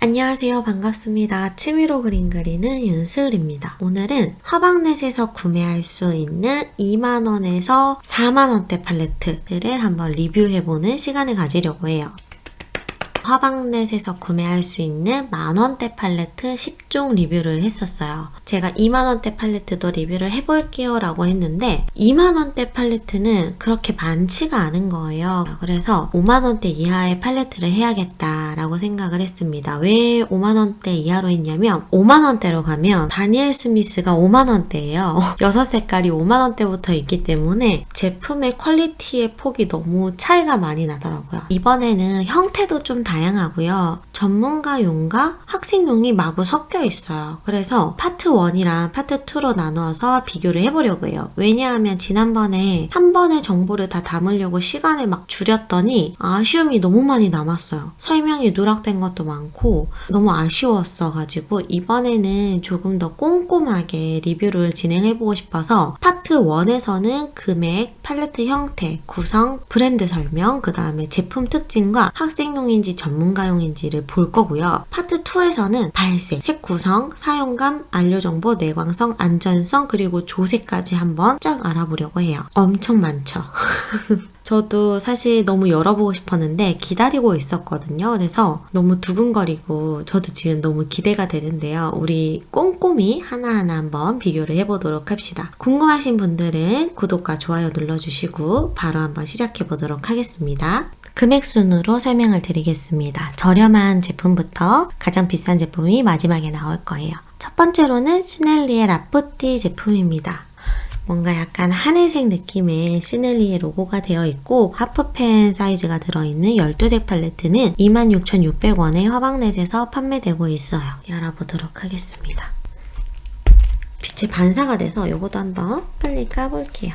안녕하세요. 반갑습니다. 취미로 그림 그리는 윤스을입니다. 오늘은 화방넷에서 구매할 수 있는 2만원에서 4만원대 팔레트들을 한번 리뷰해보는 시간을 가지려고 해요. 화방넷에서 구매할 수 있는 만원대 팔레트 10종 리뷰를 했었어요. 제가 2만원대 팔레트도 리뷰를 해볼게요 라고 했는데 2만원대 팔레트는 그렇게 많지가 않은 거예요. 그래서 5만원대 이하의 팔레트를 해야겠다 라고 생각을 했습니다. 왜 5만원대 이하로 했냐면 5만원대로 가면 다니엘 스미스가 5만원대예요. 6색깔이 5만원대부터 있기 때문에 제품의 퀄리티의 폭이 너무 차이가 많이 나더라고요. 이번에는 형태도 좀 다 양하고요. 전문가용과 학생용이 마구 섞여 있어요. 그래서 파트 1이랑 파트 2로 나누어서 비교를 해보려고 해요. 왜냐하면 지난번에 한 번의 정보를 다 담으려고 시간을 막 줄였더니 아쉬움이 너무 많이 남았어요. 설명이 누락된 것도 많고 너무 아쉬웠어가지고 이번에는 조금 더 꼼꼼하게 리뷰를 진행해보고 싶어서 파트 1에서는 금액, 팔레트 형태, 구성, 브랜드 설명, 그 다음에 제품 특징과 학생용인지 전문가용인지를 볼 거고요. 파트 2에서는 발색, 색 구성, 사용감, 안료정보, 내광성, 안전성, 그리고 조색까지 한번 쫙 알아보려고 해요. 엄청 많죠? 저도 사실 너무 열어보고 싶었는데 기다리고 있었거든요. 그래서 너무 두근거리고 저도 지금 너무 기대가 되는데요. 우리 꼼꼼히 하나하나 한번 비교를 해보도록 합시다. 궁금하신 분들은 구독과 좋아요 눌러주시고 바로 한번 시작해 보도록 하겠습니다. 금액 순으로 설명을 드리겠습니다. 저렴한 제품부터 가장 비싼 제품이 마지막에 나올 거예요. 첫 번째로는 시넬리의 라프티 제품입니다. 뭔가 약간 하늘색 느낌의 시넬리의 로고가 되어 있고 하프펜 사이즈가 들어있는 12색 팔레트는 26,600원에 화방넷에서 판매되고 있어요. 열어보도록 하겠습니다. 빛이 반사가 돼서 이것도 한번 빨리 까볼게요.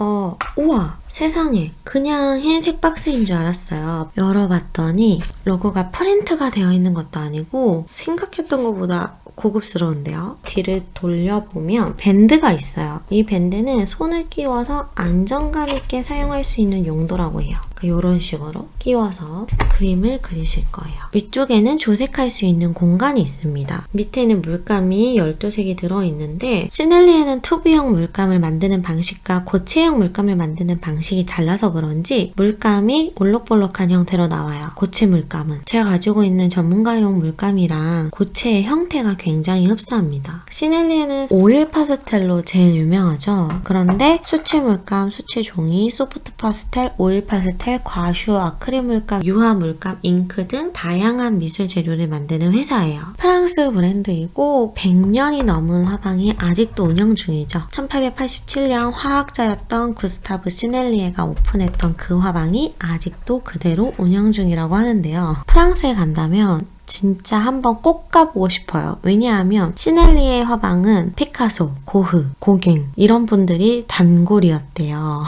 어, 우와, 세상에. 그냥 흰색 박스인 줄 알았어요. 열어봤더니 로고가 프린트가 되어 있는 것도 아니고 생각했던 것보다 고급스러운데요. 뒤를 돌려보면 밴드가 있어요. 이 밴드는 손을 끼워서 안정감 있게 사용할 수 있는 용도라고 해요. 이런 식으로 끼워서 그림을 그리실 거예요. 위쪽에는 조색할 수 있는 공간이 있습니다. 밑에는 물감이 12색이 들어있는데 시넬리에는 튜브형 물감을 만드는 방식과 고체형 물감을 만드는 방식이 달라서 그런지 물감이 올록볼록한 형태로 나와요. 고체 물감은. 제가 가지고 있는 전문가용 물감이랑 고체의 형태가 굉장히 흡사합니다. 시넬리에는 오일 파스텔로 제일 유명하죠. 그런데 수채 물감, 수채 종이, 소프트 파스텔, 오일 파스텔, 과슈, 아크릴 물감, 유화 물감, 잉크 등 다양한 미술 재료를 만드는 회사예요. 프랑스 브랜드이고 100년이 넘은 화방이 아직도 운영 중이죠. 1887년 화학자였던 구스타브 시넬리에가 오픈했던 그 화방이 아직도 그대로 운영 중이라고 하는데요. 프랑스에 간다면 진짜 한번 꼭 가보고 싶어요. 왜냐하면 시넬리의 화방은 피카소, 고흐, 고갱 이런 분들이 단골이었대요.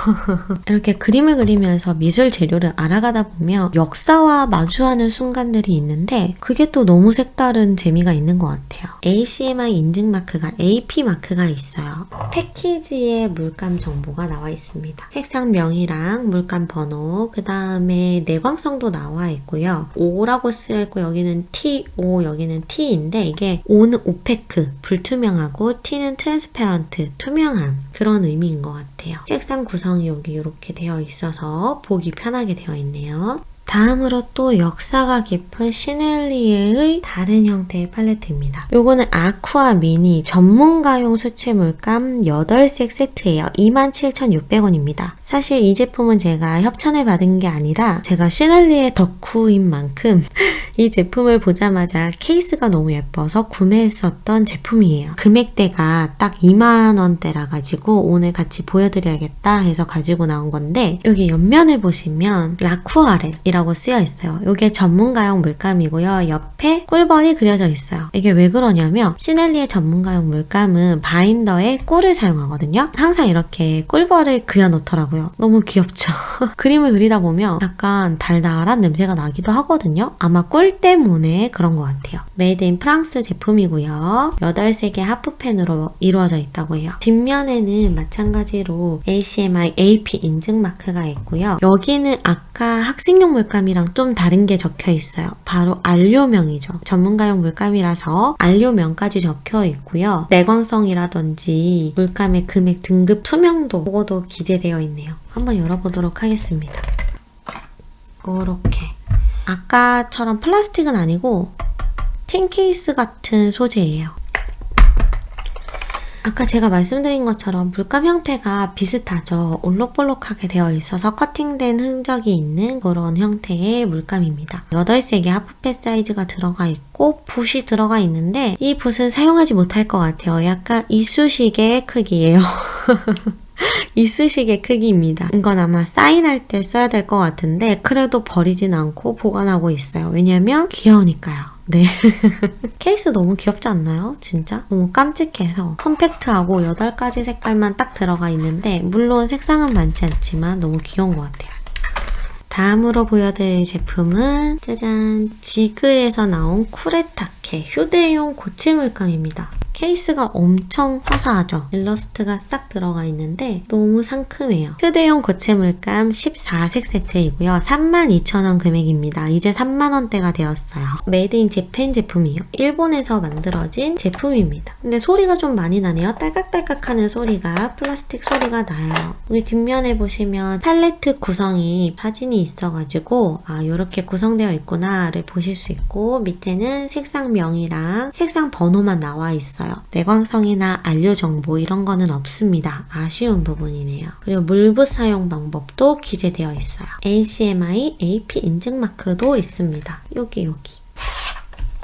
이렇게 그림을 그리면서 미술 재료를 알아가다 보면 역사와 마주하는 순간들이 있는데 그게 또 너무 색다른 재미가 있는 것 같아요. ACMI 인증 마크가 AP 마크가 있어요. 패키지에 물감 정보가 나와 있습니다. 색상명이랑 물감 번호, 그 다음에 내광성도 나와 있고요. O라고 쓰여 있고 여기는 T, O, 여기는 T인데 이게 O는 오페크, 불투명하고 T는 트랜스페런트, 투명한 그런 의미인 것 같아요. 색상 구성이 여기 이렇게 되어 있어서 보기 편하게 되어 있네요. 다음으로 또 역사가 깊은 시넬리에의 다른 형태의 팔레트입니다. 요거는 아쿠아 미니 전문가용 수채 물감 8색 세트예요. 27,600원입니다. 사실 이 제품은 제가 협찬을 받은 게 아니라 제가 시넬리의 덕후인 만큼 이 제품을 보자마자 케이스가 너무 예뻐서 구매했었던 제품이에요. 금액대가 딱 2만원대라 가지고 오늘 같이 보여드려야겠다 해서 가지고 나온 건데 여기 옆면을 보시면 라쿠아렐이라고 라고 쓰여 있어요. 이게 전문가용 물감이고요. 옆에 꿀벌이 그려져 있어요. 이게 왜 그러냐면 시넬리의 전문가용 물감은 바인더에 꿀을 사용하거든요. 항상 이렇게 꿀벌을 그려놓더라고요. 너무 귀엽죠? 그림을 그리다 보면 약간 달달한 냄새가 나기도 하거든요. 아마 꿀 때문에 그런 것 같아요. 메이드 인 프랑스 제품이고요. 8색의 하프펜으로 이루어져 있다고 해요. 뒷면에는 마찬가지로 ACMI AP 인증 마크가 있고요. 여기는 아까 학생용 물감 물감이랑 좀 다른 게 적혀 있어요. 바로 안료명이죠. 전문가용 물감이라서 안료명까지 적혀 있고요. 내광성이라든지 물감의 금액 등급 투명도 그거도 기재되어 있네요. 한번 열어보도록 하겠습니다. 이렇게 아까처럼 플라스틱은 아니고 틴 케이스 같은 소재예요. 아까 제가 말씀드린 것처럼 물감 형태가 비슷하죠. 올록볼록하게 되어 있어서 커팅된 흔적이 있는 그런 형태의 물감입니다. 8색의 하프펫 사이즈가 들어가 있고 붓이 들어가 있는데 이 붓은 사용하지 못할 것 같아요. 약간 이쑤시개 크기예요. 이쑤시개 크기입니다. 이건 아마 사인할 때 써야 될 것 같은데 그래도 버리진 않고 보관하고 있어요. 왜냐면 귀여우니까요. 네. 케이스 너무 귀엽지 않나요? 진짜? 너무 깜찍해서 컴팩트하고 8가지 색깔만 딱 들어가 있는데 물론 색상은 많지 않지만 너무 귀여운 것 같아요. 다음으로 보여드릴 제품은 짜잔 지그에서 나온 쿠레타케 휴대용 고체 물감입니다. 케이스가 엄청 화사하죠. 일러스트가 싹 들어가 있는데 너무 상큼해요. 휴대용 고체 물감 14색 세트이고요. 32,000원 금액입니다. 이제 3만원대가 되었어요. 메이드 인 재팬 제품이에요. 일본에서 만들어진 제품입니다. 근데 소리가 좀 많이 나네요. 딸깍딸깍 하는 소리가 플라스틱 소리가 나요. 여기 뒷면에 보시면 팔레트 구성이 사진이 있어가지고 아 이렇게 구성되어 있구나를 보실 수 있고 밑에는 색상명이랑 색상 번호만 나와 있어요. 내광성이나 안료 정보 이런 거는 없습니다. 아쉬운 부분이네요. 그리고 물붓 사용 방법도 기재되어 있어요. ACMI AP 인증 마크도 있습니다. 여기 여기.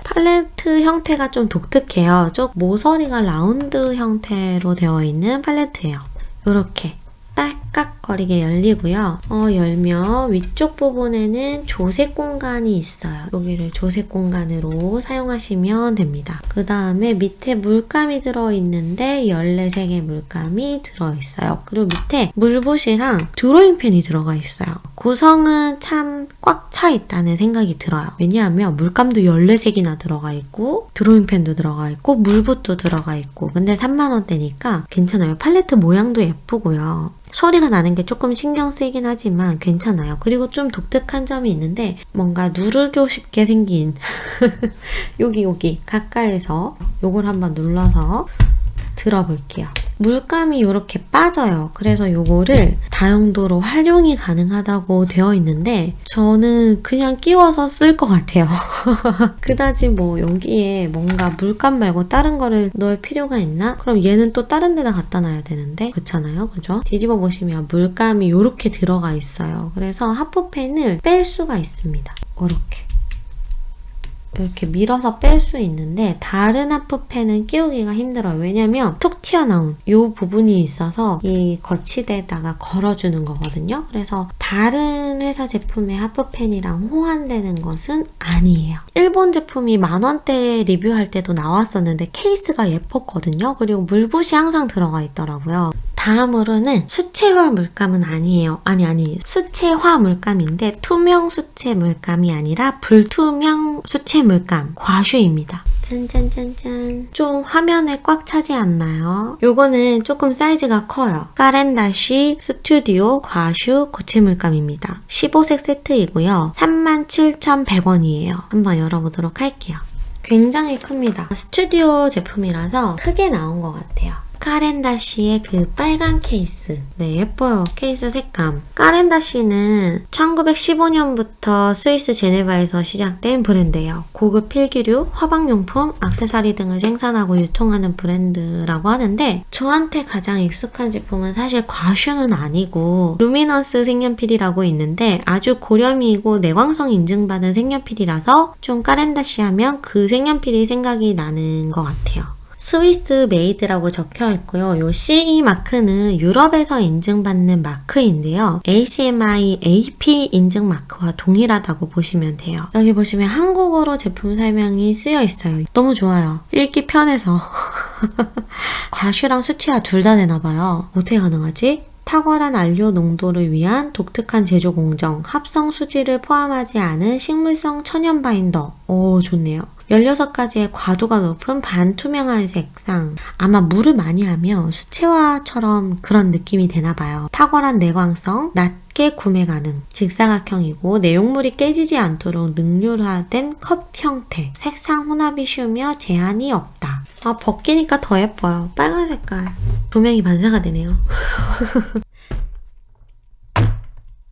팔레트 형태가 좀 독특해요. 쪽 모서리가 라운드 형태로 되어 있는 팔레트예요. 이렇게 딸깍거리게 열리고요. 어, 열면 위쪽 부분에는 조색 공간이 있어요. 여기를 조색 공간으로 사용하시면 됩니다. 그 다음에 밑에 물감이 들어있는데 14색의 물감이 들어있어요. 그리고 밑에 물붓이랑 드로잉펜이 들어가 있어요. 구성은 참 꽉 차 있다는 생각이 들어요. 왜냐하면 물감도 14색이나 들어가 있고 드로잉펜도 들어가 있고 물붓도 들어가 있고 근데 3만원대니까 괜찮아요. 팔레트 모양도 예쁘고요. 소리가 나는 게 조금 신경 쓰이긴 하지만 괜찮아요. 그리고 좀 독특한 점이 있는데 뭔가 누르고 싶게 생긴 여기 여기 가까이서 요걸 한번 눌러서 들어볼게요. 물감이 이렇게 빠져요. 그래서 요거를 다용도로 활용이 가능하다고 되어 있는데 저는 그냥 끼워서 쓸 것 같아요. 그다지 뭐 여기에 뭔가 물감 말고 다른 거를 넣을 필요가 있나? 그럼 얘는 또 다른 데다 갖다 놔야 되는데 그렇잖아요. 그죠? 뒤집어 보시면 물감이 이렇게 들어가 있어요. 그래서 하프펜을 뺄 수가 있습니다. 이렇게. 이렇게 밀어서 뺄 수 있는데 다른 하프펜은 끼우기가 힘들어요. 왜냐면 툭 튀어나온 이 부분이 있어서 이 거치대에다가 걸어주는 거거든요. 그래서 다른 회사 제품의 하프펜이랑 호환되는 것은 아니에요. 일본 제품이 만원대 리뷰할 때도 나왔었는데 케이스가 예뻤거든요. 그리고 물붓이 항상 들어가 있더라고요. 다음으로는 수채화 물감은 아니에요. 아니 아니 수채화 물감인데 투명 수채 물감이 아니라 불투명 수채 물감 과슈입니다. 짠짠짠짠 좀 화면에 꽉 차지 않나요? 요거는 조금 사이즈가 커요. 까렌다쉬 스튜디오 과슈 고체 물감입니다. 15색 세트이고요. 37,100원이에요. 한번 열어보도록 할게요. 굉장히 큽니다. 스튜디오 제품이라서 크게 나온 것 같아요. 까렌다쉬의 그 빨간 케이스. 네, 예뻐요. 케이스 색감. 까렌다쉬는 1915년부터 스위스 제네바에서 시작된 브랜드예요. 고급 필기류, 화방용품, 악세사리 등을 생산하고 유통하는 브랜드라고 하는데 저한테 가장 익숙한 제품은 사실 과슈는 아니고 루미넌스 색연필이라고 있는데 아주 고렴이고 내광성 인증받은 색연필이라서 좀 까렌다쉬 하면 그 색연필이 생각이 나는 것 같아요. 스위스 메이드라고 적혀 있고요. 요 CE 마크는 유럽에서 인증받는 마크인데요. ACMI AP 인증 마크와 동일하다고 보시면 돼요. 여기 보시면 한국어로 제품 설명이 쓰여 있어요. 너무 좋아요. 읽기 편해서. 과슈랑 수치화 둘다 되나봐요. 어떻게 가능하지? 탁월한 안료 농도를 위한 독특한 제조 공정, 합성 수지를 포함하지 않은 식물성 천연 바인더. 오, 좋네요. 16가지의 과도가 높은 반투명한 색상. 아마 물을 많이 하면 수채화처럼 그런 느낌이 되나 봐요. 탁월한 내광성, 낮게 구매 가능, 직사각형이고 내용물이 깨지지 않도록 능률화된 컵 형태. 색상 혼합이 쉬우며 제한이 없다. 아, 벗기니까 더 예뻐요. 빨간 색깔. 조명이 반사가 되네요.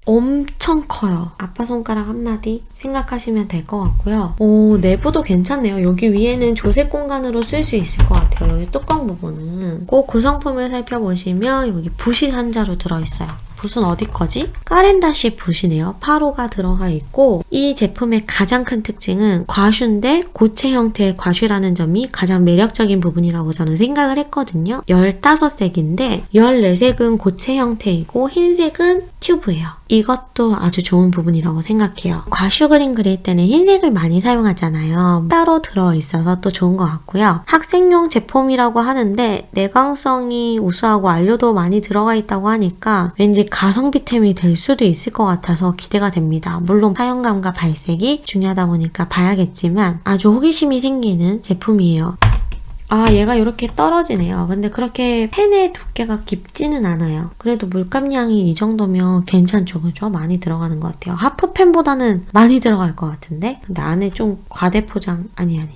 엄청 커요. 아빠 손가락 한마디 생각하시면 될 것 같고요. 오, 내부도 괜찮네요. 여기 위에는 조색 공간으로 쓸 수 있을 것 같아요. 여기 뚜껑 부분은. 꼭 구성품을 살펴보시면 여기 붓이 한 자루 들어있어요. 붓은 어디 거지? 까렌다시 붓이네요. 8호가 들어가 있고 이 제품의 가장 큰 특징은 과슈인데 고체 형태의 과슈라는 점이 가장 매력적인 부분이라고 저는 생각을 했거든요. 15색인데 14색은 고체 형태이고 흰색은 튜브예요. 이것도 아주 좋은 부분이라고 생각해요. 과슈 그림 그릴 때는 흰색을 많이 사용하잖아요. 따로 들어있어서 또 좋은 것 같고요. 학생용 제품이라고 하는데 내광성이 우수하고 안료도 많이 들어가 있다고 하니까 왠지 가성비템이 될 수도 있을 것 같아서 기대가 됩니다. 물론 사용감과 발색이 중요하다 보니까 봐야겠지만 아주 호기심이 생기는 제품이에요. 아, 얘가 이렇게 떨어지네요. 근데 그렇게 펜의 두께가 깊지는 않아요. 그래도 물감량이 이 정도면 괜찮죠, 그죠? 많이 들어가는 것 같아요. 하프펜보다는 많이 들어갈 것 같은데? 근데 안에 좀 과대포장, 아니, 아니.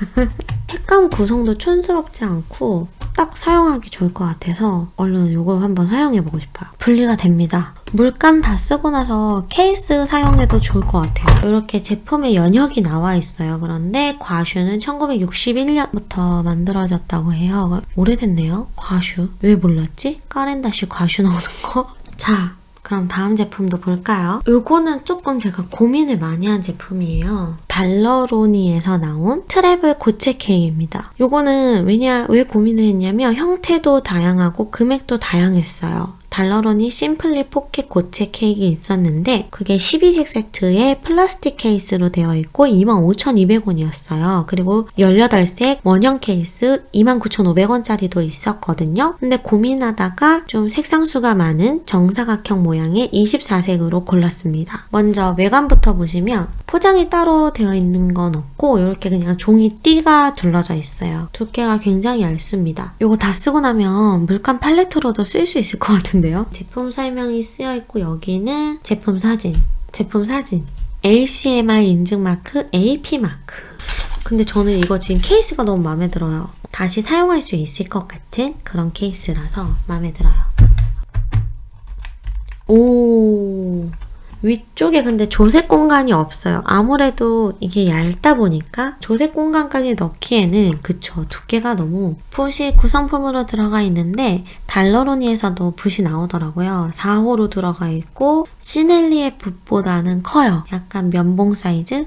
색감 구성도 촌스럽지 않고 딱 사용하기 좋을 것 같아서 얼른 이거 한번 사용해보고 싶어요. 분리가 됩니다. 물감 다 쓰고 나서 케이스 사용해도 좋을 것 같아요. 이렇게 제품에 연역이 나와 있어요. 그런데 과슈는 1961년부터 만들어졌다고 해요. 오래됐네요. 과슈. 왜 몰랐지? 까렌다시 과슈 나오는 거? 자, 그럼 다음 제품도 볼까요? 요거는 조금 제가 고민을 많이 한 제품이에요. 달러로니에서 나온 트래블 고체 케이크입니다. 요거는 왜냐, 왜 고민을 했냐면 형태도 다양하고 금액도 다양했어요. 달러로니 심플리 포켓 고체 케이크 있었는데 그게 12색 세트에 플라스틱 케이스로 되어 있고 25,200원이었어요. 그리고 18색 원형 케이스 29,500원짜리도 있었거든요. 근데 고민하다가 좀 색상수가 많은 정사각형 모양의 24색으로 골랐습니다. 먼저 외관부터 보시면 포장이 따로 되어 있는 건 없고 이렇게 그냥 종이 띠가 둘러져 있어요. 두께가 굉장히 얇습니다. 이거 다 쓰고 나면 물감 팔레트로도 쓸 수 있을 것 같은데 요. 제품 설명이 쓰여 있고 여기는 제품 사진, 제품 사진, ACMI 인증 마크, AP 마크. 근데 저는 이거 지금 케이스가 너무 마음에 들어요. 다시 사용할 수 있을 것 같은 그런 케이스라서 마음에 들어요. 오. 위쪽에 근데 조색 공간이 없어요. 아무래도 이게 얇다 보니까 조색 공간까지 넣기에는 그쵸 두께가 너무 붓이 구성품으로 들어가 있는데 달러로니에서도 붓이 나오더라고요. 4호로 들어가 있고 시넬리의 붓보다는 커요. 약간 면봉 사이즈?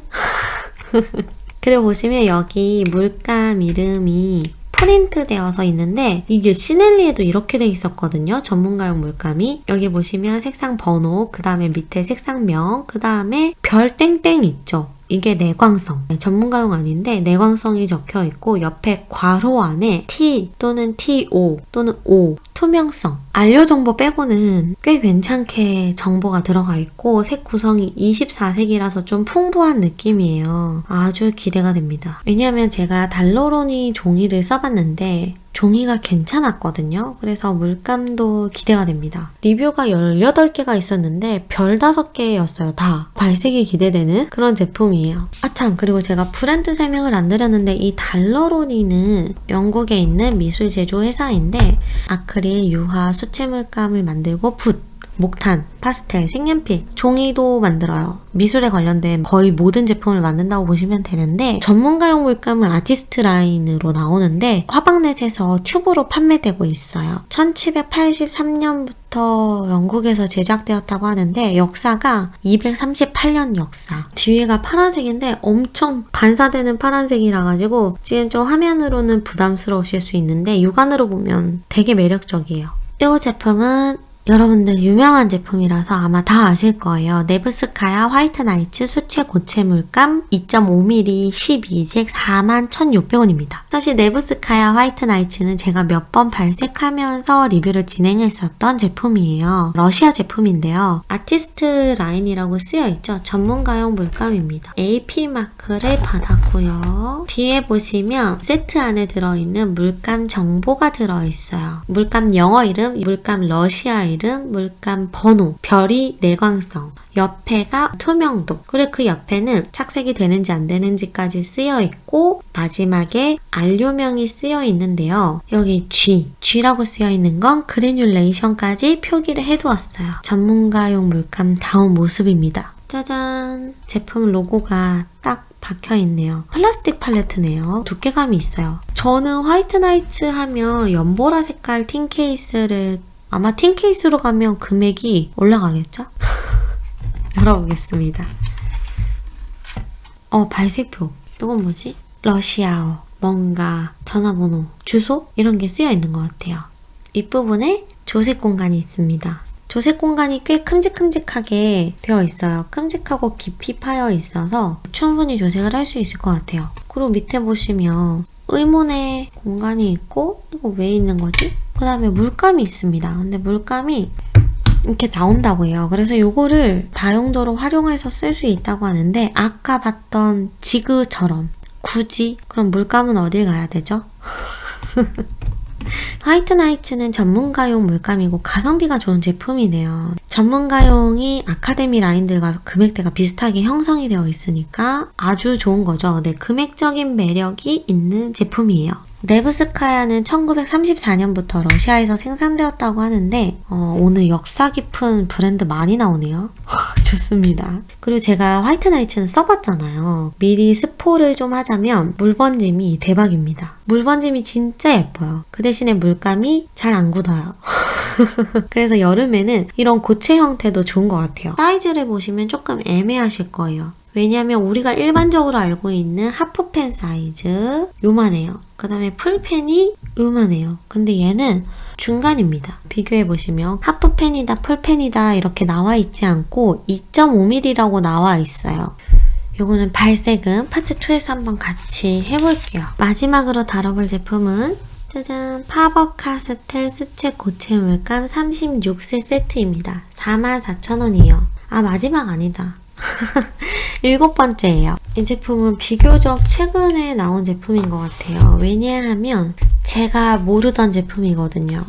그리고 보시면 여기 물감 이름이 프린트 되어서 있는데 이게 시넬리에도 이렇게 돼 있었거든요. 전문가용 물감이. 여기 보시면 색상 번호, 그 다음에 밑에 색상명, 그 다음에 별 땡땡 있죠. 이게 내광성. 전문가용 아닌데 내광성이 적혀 있고 옆에 괄호 안에 T 또는 TO 또는 O 투명성. 안료 정보 빼고는 꽤 괜찮게 정보가 들어가 있고 색 구성이 24색이라서 좀 풍부한 느낌이에요. 아주 기대가 됩니다. 왜냐하면 제가 달로로니 종이를 써봤는데 종이가 괜찮았거든요. 그래서 물감도 기대가 됩니다. 리뷰가 18개가 있었는데 별 5개였어요. 다. 발색이 기대되는 그런 제품이에요. 아참 그리고 제가 브랜드 설명을 안 드렸는데 이 달러로니는 영국에 있는 미술 제조 회사인데 아크릴, 유화, 수채 물감을 만들고 붓, 목탄, 파스텔, 색연필, 종이도 만들어요. 미술에 관련된 거의 모든 제품을 만든다고 보시면 되는데 전문가용 물감은 아티스트 라인으로 나오는데 화방넷에서 튜브로 판매되고 있어요. 1783년부터 영국에서 제작되었다고 하는데 역사가 238년 역사. 뒤에가 파란색인데 엄청 반사되는 파란색이라 가지고 지금 좀 화면으로는 부담스러우실 수 있는데 육안으로 보면 되게 매력적이에요. 이 제품은 여러분들 유명한 제품이라서 아마 다 아실 거예요. 네브스카야 화이트 나이츠 수채 고체 물감 2.5mm 12색 41,600원입니다. 사실 네브스카야 화이트 나이츠는 제가 몇 번 발색하면서 리뷰를 진행했었던 제품이에요. 러시아 제품인데요. 아티스트 라인이라고 쓰여 있죠. 전문가용 물감입니다. AP 마크를 받았고요. 뒤에 보시면 세트 안에 들어있는 물감 정보가 들어있어요. 물감 영어 이름, 물감 러시아 이름, 물감 번호, 별이 내광성, 옆에가 투명도, 그리고 그 옆에는 착색이 되는지 안 되는지까지 쓰여 있고, 마지막에 안료명이 쓰여 있는데요. 여기 G, G라고 쓰여 있는 건 그래듈레이션까지 표기를 해두었어요. 전문가용 물감 다운 모습입니다. 짜잔! 제품 로고가 딱 박혀 있네요. 플라스틱 팔레트네요. 두께감이 있어요. 저는 화이트 나이츠 하면 연보라 색깔 틴 케이스를 아마 틴 케이스로 가면 금액이 올라가겠죠? 열어보겠습니다. 어, 발색표. 이건 뭐지? 러시아어. 뭔가 전화번호, 주소? 이런 게 쓰여 있는 것 같아요. 윗부분에 조색 공간이 있습니다. 조색 공간이 꽤 큼직큼직하게 되어 있어요. 큼직하고 깊이 파여 있어서 충분히 조색을 할 수 있을 것 같아요. 그리고 밑에 보시면 의문의 공간이 있고 이거 왜 있는 거지? 그 다음에 물감이 있습니다. 근데 물감이 이렇게 나온다고 해요. 그래서 이거를 다용도로 활용해서 쓸 수 있다고 하는데 아까 봤던 지그처럼 굳이 그럼 물감은 어딜 가야 되죠? 화이트 나이츠는 전문가용 물감이고 가성비가 좋은 제품이네요. 전문가용이 아카데미 라인들과 금액대가 비슷하게 형성이 되어 있으니까 아주 좋은 거죠. 네, 금액적인 매력이 있는 제품이에요. 네브스카야는 1934년부터 러시아에서 생산되었다고 하는데 어, 오늘 역사 깊은 브랜드 많이 나오네요. 좋습니다. 그리고 제가 화이트 나이츠는 써봤잖아요. 미리 스포를 좀 하자면 물 번짐이 대박입니다. 물 번짐이 진짜 예뻐요. 그 대신에 물감이 잘 안 굳어요. 그래서 여름에는 이런 고체 형태도 좋은 것 같아요. 사이즈를 보시면 조금 애매하실 거예요. 왜냐하면 우리가 일반적으로 알고 있는 하프펜 사이즈 요만해요. 그 다음에 풀펜이 요만해요. 근데 얘는 중간입니다. 비교해보시면 하프펜이다, 풀펜이다 이렇게 나와 있지 않고 2.5mm라고 나와 있어요. 요거는 발색은 파트 2에서 한번 같이 해볼게요. 마지막으로 다뤄볼 제품은 짜잔 파버 카스텔 수채 고체 물감 36세 세트입니다. 44,000원이에요. 아 마지막 아니다. 일곱 번째예요. 이 제품은 비교적 최근에 나온 제품인 것 같아요. 왜냐하면 제가 모르던 제품이거든요.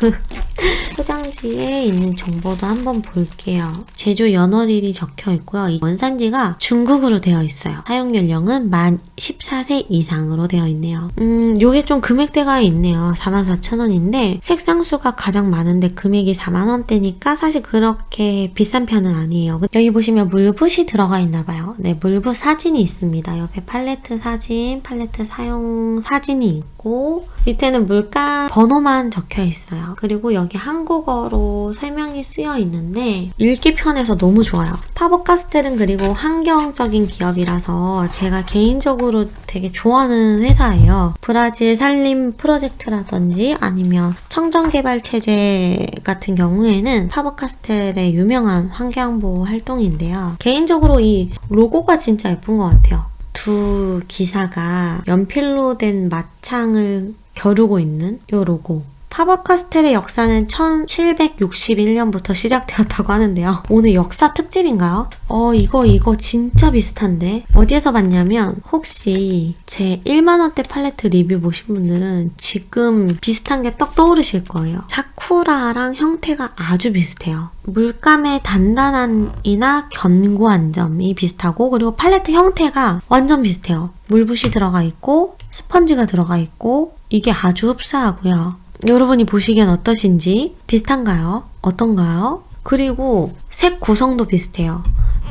포장지에 있는 정보도 한번 볼게요. 제조 연월일이 적혀 있고요. 이 원산지가 중국으로 되어 있어요. 사용 연령은 만 14세 이상으로 되어 있네요. 음, 요게 좀 금액대가 있네요. 44,000원인데 색상수가 가장 많은데 금액이 4만원대니까 사실 그렇게 비싼 편은 아니에요. 여기 보시면 물붓이 들어가 있나 봐요. 네, 물붓 사진이 있습니다. 옆에 팔레트 사진, 팔레트 사용 사진이 있고 밑에는 물감 번호만 적혀 있어요. 그리고 여기 한국어로 설명이 쓰여 있는데 읽기 편해서 너무 좋아요. 파버카스텔은 그리고 환경적인 기업이라서 제가 개인적으로 되게 좋아하는 회사예요. 브라질 산림 프로젝트라든지 아니면 청정개발 체제 같은 경우에는 파버카스텔의 유명한 환경보호 활동인데요. 개인적으로 이 로고가 진짜 예쁜 것 같아요. 두 기사가 연필로 된 마창을 겨루고 있는 이 로고. 파버카스텔의 역사는 1761년부터 시작되었다고 하는데요. 오늘 역사 특집인가요? 어, 이거, 이거 진짜 비슷한데? 어디에서 봤냐면, 혹시 제 1만원대 팔레트 리뷰 보신 분들은 지금 비슷한 게 떡 떠오르실 거예요. 사쿠라랑 형태가 아주 비슷해요. 물감의 단단함이나 견고한 점이 비슷하고, 그리고 팔레트 형태가 완전 비슷해요. 물붓이 들어가 있고, 스펀지가 들어가 있고, 이게 아주 흡사하고요. 여러분이 보시기엔 어떠신지 비슷한가요? 어떤가요? 그리고 색 구성도 비슷해요.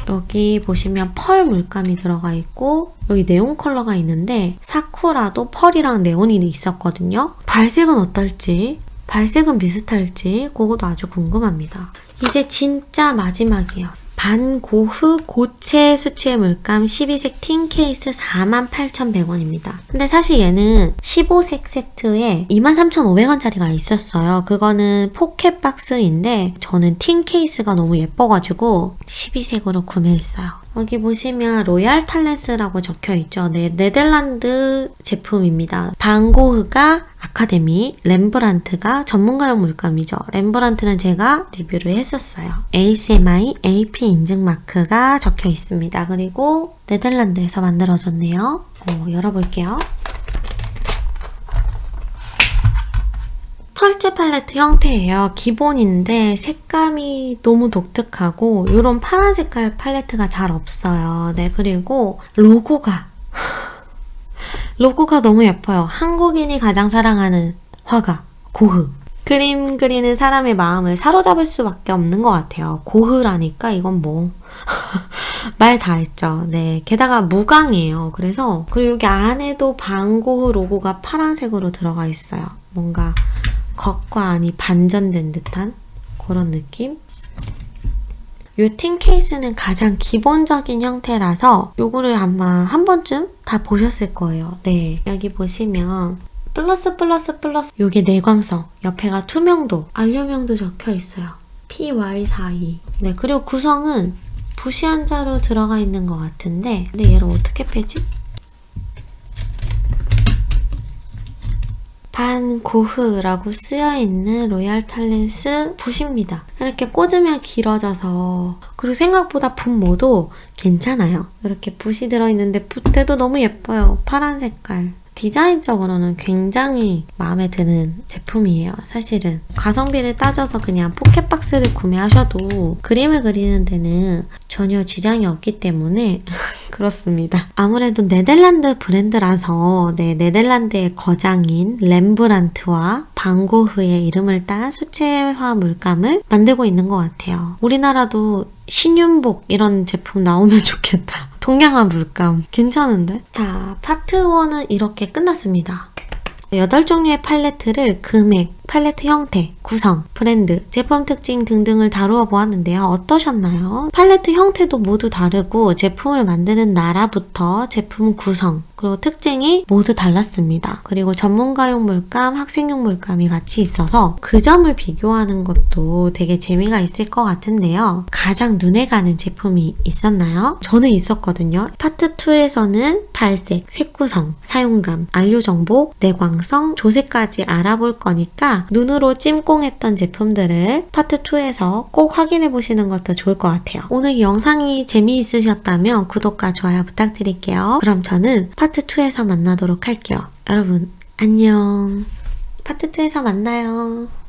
여기 보시면 펄 물감이 들어가 있고 여기 네온 컬러가 있는데 사쿠라도 펄이랑 네온이 있었거든요. 발색은 어떨지 발색은 비슷할지 그것도 아주 궁금합니다. 이제 진짜 마지막이에요. 반고흐 고체 수치의 물감 12색 틴 케이스 48,100원입니다. 근데 사실 얘는 15색 세트에 23,500원짜리가 있었어요. 그거는 포켓 박스인데 저는 틴 케이스가 너무 예뻐가지고 12색으로 구매했어요. 여기 보시면 로얄 탈레스라고 적혀 있죠. 네, 네덜란드 제품입니다. 반고흐가 아카데미, 렘브란트가 전문가용 물감이죠. 렘브란트는 제가 리뷰를 했었어요. ACMI AP 인증 마크가 적혀 있습니다. 그리고 네덜란드에서 만들어졌네요. 어, 열어볼게요. 철제 팔레트 형태예요. 기본인데 색감이 너무 독특하고 이런 파란 색깔 팔레트가 잘 없어요. 네, 그리고 로고가 로고가 너무 예뻐요. 한국인이 가장 사랑하는 화가 고흐. 그림 그리는 사람의 마음을 사로잡을 수밖에 없는 것 같아요. 고흐라니까 이건 뭐. 말 다 했죠. 네. 게다가 무광이에요. 그래서, 그리고 여기 안에도 방고흐 로고가 파란색으로 들어가 있어요. 뭔가 겉과 안이 반전된 듯한 그런 느낌? 이틴 케이스는 가장 기본적인 형태라서 요거를 아마 한 번쯤 다 보셨을 거예요. 네. 여기 보시면 플러스 플러스 플러스 요게 내광성 옆에가 투명도 알료명도 적혀 있어요. PY42 네 그리고 구성은 부시한 자로 들어가 있는 것 같은데 근데 얘를 어떻게 빼지? 반고흐라고 쓰여있는 로얄 탤런스 붓입니다. 이렇게 꽂으면 길어져서 그리고 생각보다 붓모도 괜찮아요. 이렇게 붓이 들어있는데 붓대도 너무 예뻐요. 파란 색깔. 디자인적으로는 굉장히 마음에 드는 제품이에요. 사실은 가성비를 따져서 그냥 포켓박스를 구매하셔도 그림을 그리는 데는 전혀 지장이 없기 때문에 그렇습니다. 아무래도 네덜란드 브랜드라서 네, 네덜란드의 거장인 렘브란트와 방고흐의 이름을 딴 수채화 물감을 만들고 있는 것 같아요. 우리나라도 신윤복 이런 제품 나오면 좋겠다. 동양화 물감 괜찮은데? 자, 파트 1은 이렇게 끝났습니다. 8 종류의 팔레트를 금액, 팔레트 형태, 구성, 브랜드, 제품 특징 등등을 다루어 보았는데요. 어떠셨나요? 팔레트 형태도 모두 다르고 제품을 만드는 나라부터 제품 구성, 그리고 특징이 모두 달랐습니다. 그리고 전문가용 물감, 학생용 물감이 같이 있어서 그 점을 비교하는 것도 되게 재미가 있을 것 같은데요. 가장 눈에 가는 제품이 있었나요? 저는 있었거든요. 파트 2에서는 발색, 색구성, 사용감, 안료 정보, 내광성, 조색까지 알아볼 거니까 눈으로 찜꽁했던 제품들을 파트 2에서 꼭 확인해 보시는 것도 좋을 것 같아요. 오늘 영상이 재미있으셨다면 구독과 좋아요 부탁드릴게요. 그럼 저는 파트 2에서 만나도록 할게요. 여러분, 안녕. 파트 2에서 만나요.